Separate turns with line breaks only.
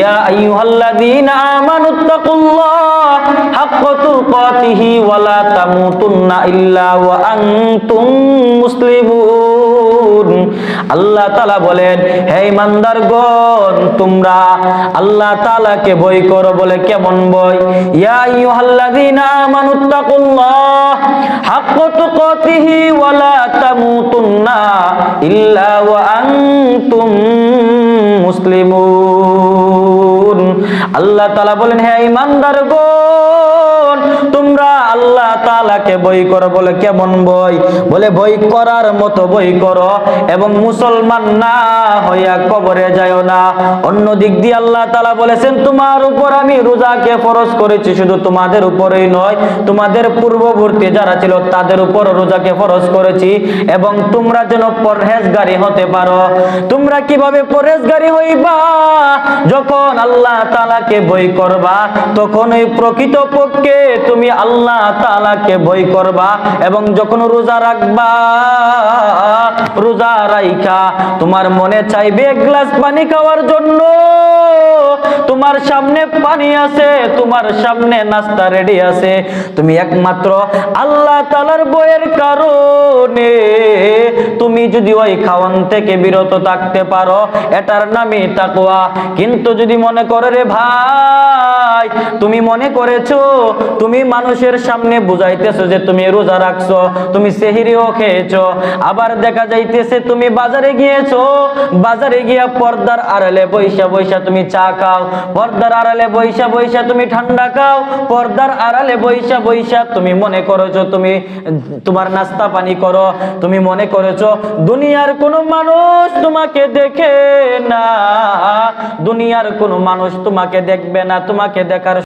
يا أيها الذين آمنوا اتقوا الله حق تقاته ولا تموتن إلا وأنتم মুসলিমুন আল্লাহ তাআলা বলেন হে ইমানদারগণ তোমরা আল্লাহ তাআলাকে ভয় করো বলে কেমন ভয় ইয়া আইয়ুহাল্লাযীনা আমানুত্তাকুল্লাহ হাক্কা তুকাতিহি ওয়ালা তামুতুন্না ইল্লা ওয়া আনতুম মুসলিমুন আল্লাহ তালা বলেন হ্যাঁ ইমানদারগণ তোমরা তাআলাকে বই করো, বলে কেমন বই? বলে বই করার মতো বই করো, এবং মুসলমান না হইয়া কবরে যাও না। অন্য দিক দিয়ে আল্লাহ তাআলা বলেছেন, তোমার উপর আমি রোজাকে ফরজ করেছি, শুধু তোমাদের উপরেই নয়, তোমাদের পূর্ববর্তী যারা ছিল, তাদের উপর রোজাকে ফরজ করেছি, এবং তোমরা যেন পরহেজগারী হতে পারো। তোমরা কীভাবে পরহেজগারী হইবা? যখন আল্লাহ তাআলাকে বই করবা, তখন ওই প্রকৃত পক্ষে তুমি আল্লাহ তাআলাকে বই করবা? এবং যখন রোজা রাখবা রোজা রাইখা, তোমার মনে চাইবে এক গ্লাস পানি খাওয়ার জন্য। তোমার সামনে পানি আছে, তোমার সামনে নাস্তা রেডি আছে। তুমি একমাত্র আল্লাহ তাআলার বইয়ের কারণে তুমি যদি ওই খাওয়ান থেকে বিরত থাকতে পারো, এটার নামই তাকওয়া। কিন্তু যদি মনে করে রে ভাই, তুমি মনে করেছ, তুমি মানুষের সামনে বুঝাইতেছো যে তুমি রোজা রাখছো, তুমি সেহিরিও খেয়েছো, আবার দেখা যাইতেছে তুমি বাজারে গিয়েছো? বাজারে গিয়া পর্দার আড়ালে বৈশা বৈশা তুমি চা খাও। পর্দার আড়ালে বৈশা বৈশা তুমি ঠান্ডা খাও। পর্দার আড়ালে বৈশা বৈশা তুমি মনে করেছ তুমি, তোমার নাস্তা পানি করো। তুমি মনে করেছ দুনিয়ার কোনো মানুষ তোমাকে দেখে না। দুনিয়ার কোনো মানুষ তোমাকে দেখবে না। তোমাকে দেখার